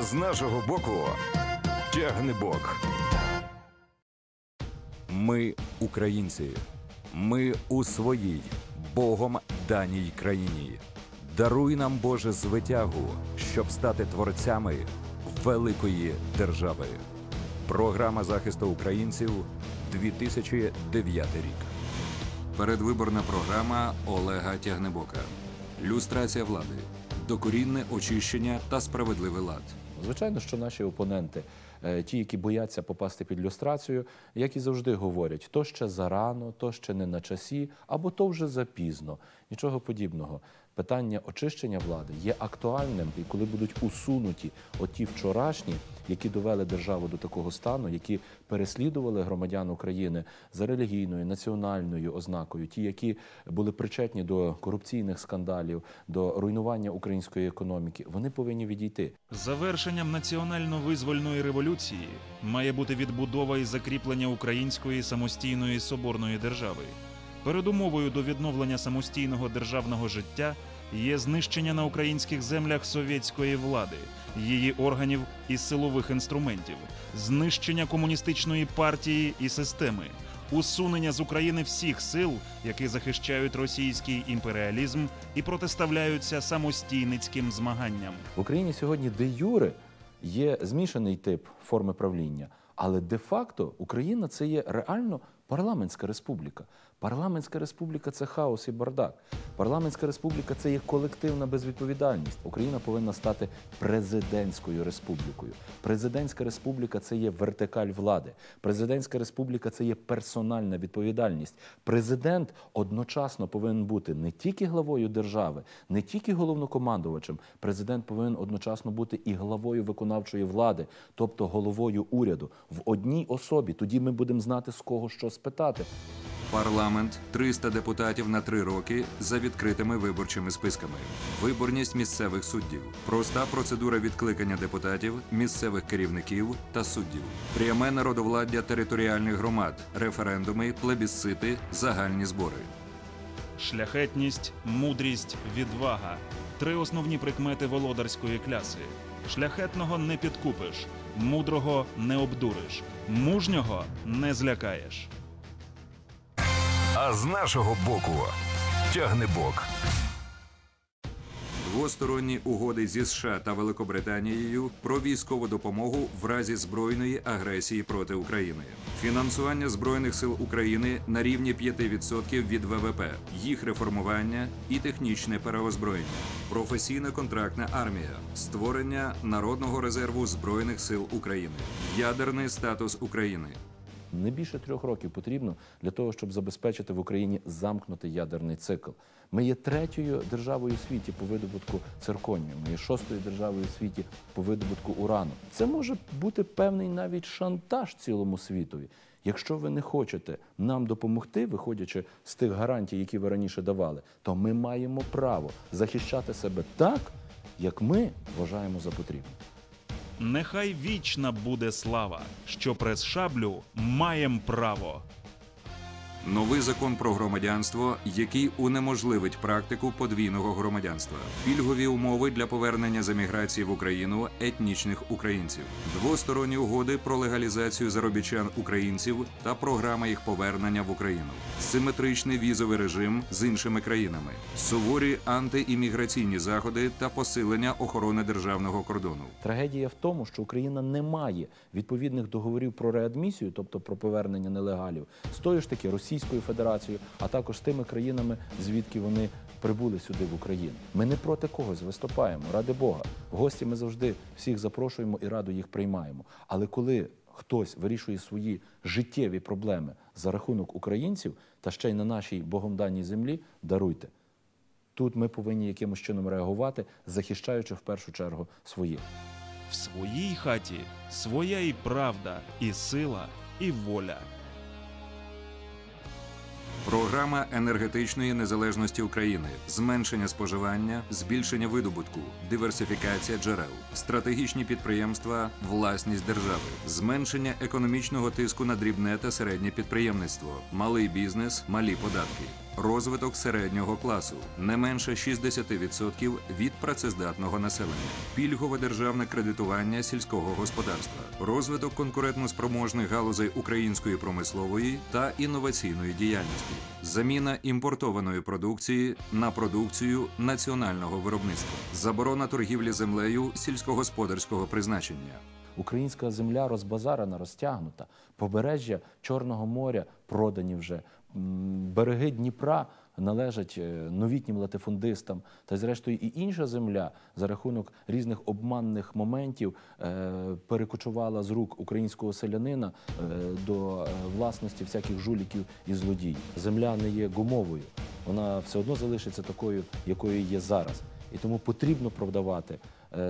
З нашого боку тягне бок. Ми українці. Ми у своїй Богом даній країні. Даруй нам Боже звитягу, щоб стати творцями великої держави. Програма захисту українців 2009 рік. Передвиборна програма Олега Тягнебока. Люстрація влади, докорінне очищення та справедливий лад. Звичайно, що наші опоненти, е, ті, які бояться попасти під люстрацію, як і завжди говорять, то ще зарано, то ще не на часі, або то вже запізно. Нічого подібного. Питання очищення влади є актуальним, і коли будуть усунуті оті вчорашні, які довели державу до такого стану, які переслідували громадян України за релігійною, національною ознакою, ті, які були причетні до корупційних скандалів, до руйнування української економіки, вони повинні відійти. Завершенням національно-визвольної революції має бути відбудова і закріплення української самостійної соборної держави. Передумовою до відновлення самостійного державного життя є знищення на українських землях совєтської влади, її органів і силових інструментів, знищення комуністичної партії і системи, усунення з України всіх сил, які захищають російський імперіалізм і протиставляються самостійницьким змаганням. В Україні сьогодні де юре є змішаний тип форми правління, але де-факто Україна це є реально парламентська республіка. Парламентська республіка це хаос і бардак. Парламентська республіка це є колективна безвідповідальність. Україна повинна стати президентською республікою. Президентська республіка це є вертикаль влади. Президентська республіка це є персональна відповідальність. Президент одночасно повинен бути не тільки главою держави, не тільки головнокомандувачем. Президент повинен одночасно бути і главою виконавчої влади, тобто головою уряду в одній особі. Тоді ми будемо знати з кого що спитати. Парламент 300 депутатів на три роки за відкритими виборчими списками. Виборність місцевих суддів. Проста процедура відкликання депутатів, місцевих керівників та суддів. Пряме народовладдя територіальних громад, референдуми, плебісцити, загальні збори. Шляхетність, мудрість, відвага три основні прикмети володарської кляси. Шляхетного не підкупиш, мудрого не обдуриш, мужнього не злякаєш. З нашого боку тягне бок. Двосторонні угоди зі США та Великобританією про військову допомогу в разі збройної агресії проти України, фінансування збройних сил України на рівні 5% від ВВП, їх реформування і технічне переозброєння, професійна контрактна армія, створення народного резерву збройних сил України, ядерний статус України. Не більше трьох років потрібно для того, щоб забезпечити в Україні замкнутий ядерний цикл. Ми є третьою державою у світі по видобутку цирконію. Ми є шостою державою у світі по видобутку урану. Це може бути певний навіть шантаж цілому світові. Якщо ви не хочете нам допомогти, виходячи з тих гарантій, які ви раніше давали, то ми маємо право захищати себе так, як ми вважаємо за потрібне. Нехай вічна буде слава, що прес шаблю маєм право. Новий закон про громадянство, який унеможливить практику подвійного громадянства, пільгові умови для повернення з еміграції в Україну етнічних українців, двосторонні угоди про легалізацію заробітчан українців та програма їх повернення в Україну, симетричний візовий режим з іншими країнами, суворі антиімміграційні заходи та посилення охорони державного кордону. Трагедія в тому, що Україна не має відповідних договорів про реадмісію, тобто про повернення нелегалів, з тою ж таки Російською Федерацією, а також з тими країнами, звідки вони прибули сюди в Україну. Ми не проти когось виступаємо, ради Бога. В гості ми завжди всіх запрошуємо і радо їх приймаємо. Але коли хтось вирішує свої життєві проблеми за рахунок українців та ще й на нашій богом даній землі, даруйте. Тут ми повинні якимось чином реагувати, захищаючи в першу чергу своїх. В своїй хаті своя і правда, і сила, і воля. Програма енергетичної незалежності України, зменшення споживання, збільшення видобутку, диверсифікація джерел, стратегічні підприємства, власність держави, зменшення економічного тиску на дрібне та середнє підприємництво, малий бізнес, малі податки. Розвиток середнього класу, не менше 60% від працездатного населення, пільгове державне кредитування сільського господарства, розвиток конкурентноспроможних галузей української промислової та інноваційної діяльності, заміна імпортованої продукції на продукцію національного виробництва, заборона торгівлі землею сільськогосподарського призначення. Українська земля розбазарена, розтягнута. Побережжя Чорного моря продані вже. Береги Дніпра належать е, новітнім латифундистам. Та зрештою і інша земля за рахунок різних обманних моментів е, перекочувала з рук українського селянина е, до власності всяких жуліків і злодіїв. Земля не є гумовою, вона все одно залишиться такою, якою є зараз. І тому потрібно продавати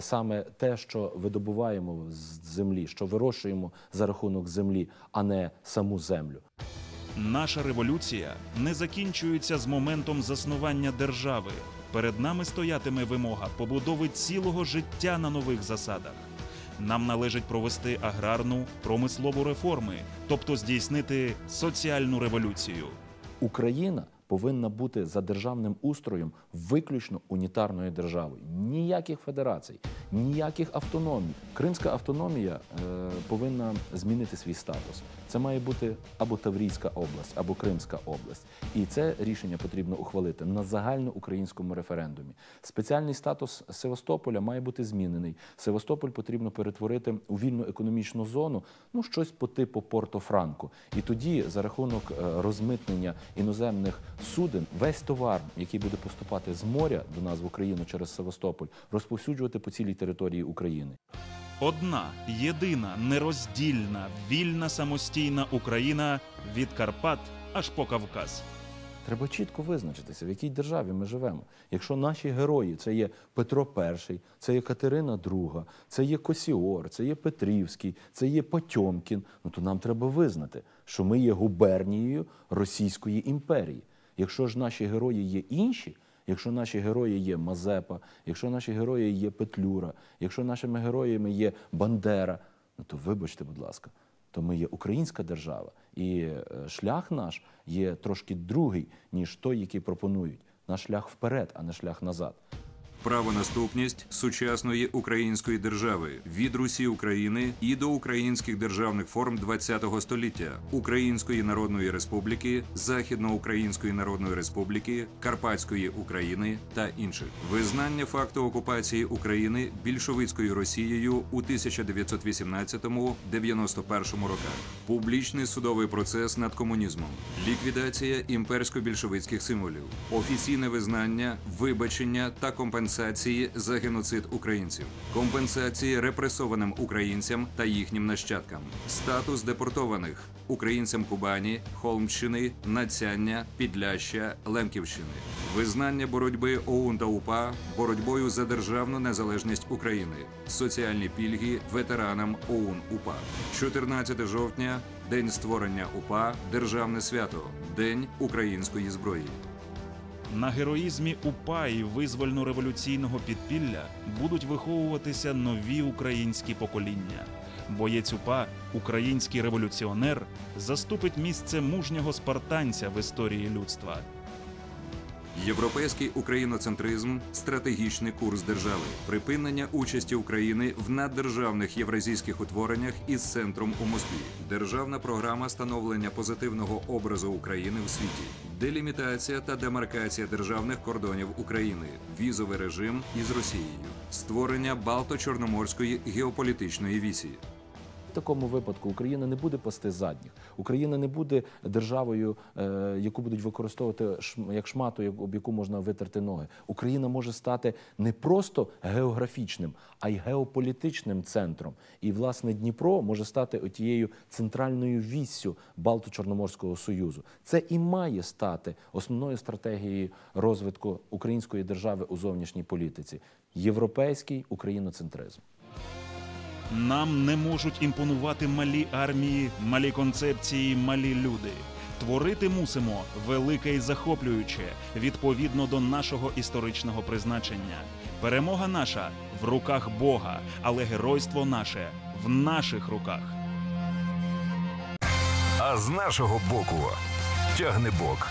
саме те, що видобуваємо з землі, що вирощуємо за рахунок землі, а не саму землю. Наша революція не закінчується з моментом заснування держави. Перед нами стоятиме вимога побудови цілого життя на нових засадах. Нам належить провести аграрну промислову реформи, тобто здійснити соціальну революцію. Україна повинна бути за державним устроєм виключно унітарною державою. Ніяких федерацій, ніяких автономій. Кримська автономія е, повинна змінити свій статус. Це має бути або Таврійська область, або Кримська область. І це рішення потрібно ухвалити на загальноукраїнському референдумі. Спеціальний статус Севастополя має бути змінений. Севастополь потрібно перетворити у вільну економічну зону, ну щось по типу Порто-Франко. І тоді, за рахунок е, розмитнення іноземних суден, весь товар, який буде поступати з моря до нас в Україну через Севастополь, розповсюджувати по цілій території України. Одна, єдина, нероздільна, вільна самостійна Україна від Карпат аж по Кавказ. Треба чітко визначитися, в якій державі ми живемо. Якщо наші герої це є Петро І, це є Катерина II, це є Косіор, це є Петрівський, це є Потьомкін, ну то нам треба визнати, що ми є губернією Російської імперії. Якщо ж наші герої є інші, якщо наші герої є Мазепа, якщо наші герої є Петлюра, якщо нашими героями є Бандера, ну то вибачте, будь ласка, то ми є українська держава, і е, шлях наш є трошки другий, ніж той, який пропонують. Наш шлях вперед, а не шлях назад. Правонаступність сучасної української держави від Русі України і до українських державних форм ХХ століття Української Народної Республіки, Західноукраїнської Народної Республіки, Карпатської України та інших. Визнання факту окупації України більшовицькою Росією у 1918-91 роках, публічний судовий процес над комунізмом, ліквідація імперсько-більшовицьких символів, офіційне визнання, вибачення та компенсації за геноцид українців, компенсації репресованим українцям та їхнім нащадкам, статус депортованих українцям Кубані, Холмщини, Нацяння, Підляща, Лемківщини, визнання боротьби ОУН та УПА боротьбою за державну незалежність України, соціальні пільги ветеранам ОУН УПА, 14 жовтня, день створення УПА, державне свято, День української зброї. На героїзмі УПА і визвольно-революційного підпілля будуть виховуватися нові українські покоління. Боєць УПА, український революціонер, заступить місце мужнього спартанця в історії людства. Європейський україноцентризм стратегічний курс держави, припинення участі України в наддержавних євразійських утвореннях із центром у Москві, державна програма становлення позитивного образу України в світі, делімітація та демаркація державних кордонів України, візовий режим із Росією, створення Балто-Чорноморської геополітичної вісі. Такому випадку Україна не буде пасти задніх. Україна не буде державою, е, яку будуть використовувати як шмату, об яку можна витерти ноги. Україна може стати не просто географічним, а й геополітичним центром. І власне Дніпро може стати отією центральною віссю Балто-Чорноморського союзу. Це і має стати основною стратегією розвитку української держави у зовнішній політиці. Європейський україноцентризм. Нам не можуть імпонувати малі армії, малі концепції, малі люди. Творити мусимо велике і захоплююче відповідно до нашого історичного призначення. Перемога наша в руках Бога, але геройство наше в наших руках. А з нашого боку тягне бок.